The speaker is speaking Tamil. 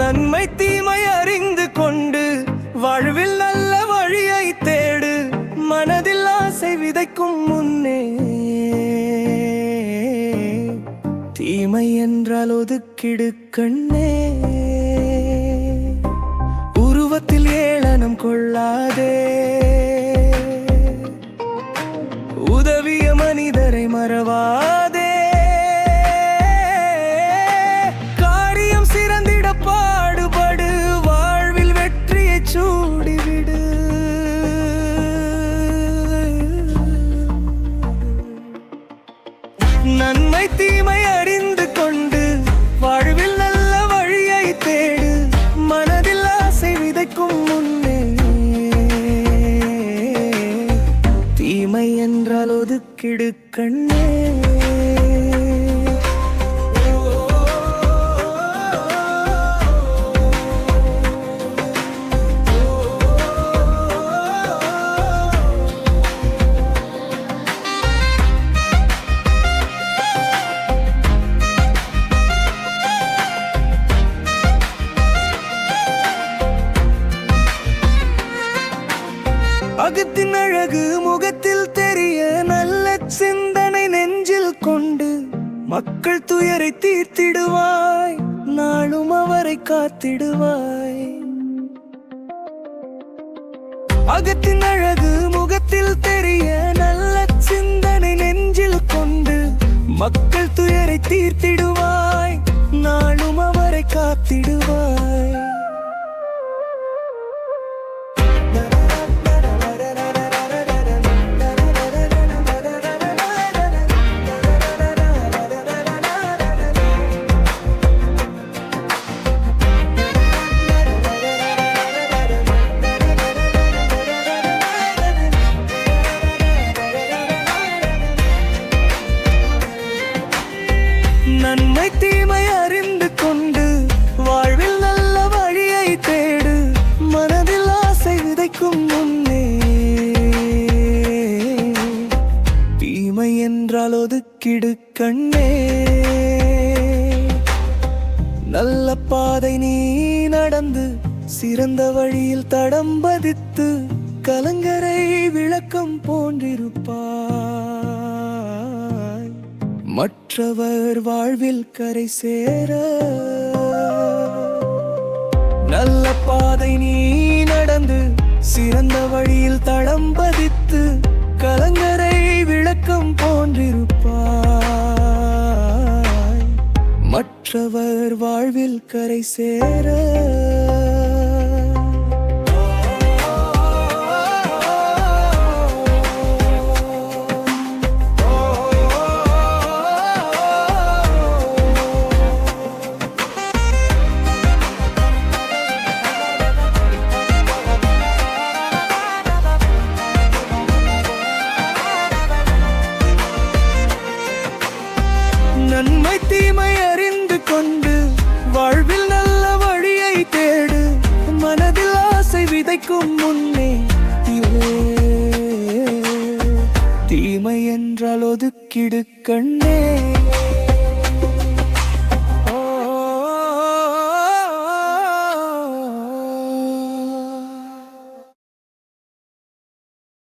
நன்மை தீமை அறிந்து கொண்டு வாழ்வில் நல்ல வழியை தேடு. மனதில் ஆசை விதைக்கும் முன்னே. தீமை என்றால் ஒதுக்கிடு கண்ணே. உருவத்தில் ஏளனம் கொள்ளாதே. உதவிய மனிதரை மறவா நன்மை தீமை அறிந்து கொண்டு வாழ்வில் நல்ல வழியை தேடு. மனதில் ஆசை விதைக்கும் முன்னே. தீமை என்றால் ஒதுக்கிடு கண்ணே. அகத்தின் அழகு முகத்தில் தெரிய நல்ல சிந்தனை நெஞ்சில் கொண்டு மக்கள் துயரை தீர்த்திடுவாய். நாளும் அவரை காத்திடுவாய். அகத்தின் அழகு முகத்தில் தெரிய நல்ல சிந்தனை நெஞ்சில் கொண்டு மக்கள் துயரை தீர்த்திடுவாய். நாளும் அவரை காத்திடுவாய். நன்மை தீமை அறிந்து கொண்டு வாழ்வில் நல்ல வழியை தேடு மனதில் ஆசை விதைக்கும் முன்னே. தீமை என்றால் ஒதுக்கிடு கண்ணே. நல்ல பாதை நீ நடந்து சிறந்த வழியில் தடம் பதித்து கலங்கரை விளக்கம் போன்றிருப்பார் மற்றவர் வாழ்வில் கரை சேர. நல்ல பாதை நீ நடந்து சிறந்த வழியில் தடம் பதித்து கலங்கரை விளக்கம் போன்றிருப்பாய். மற்றவர் வாழ்வில் கரை சேர. என்றால் ஒதுக்கிடு கண்ணே.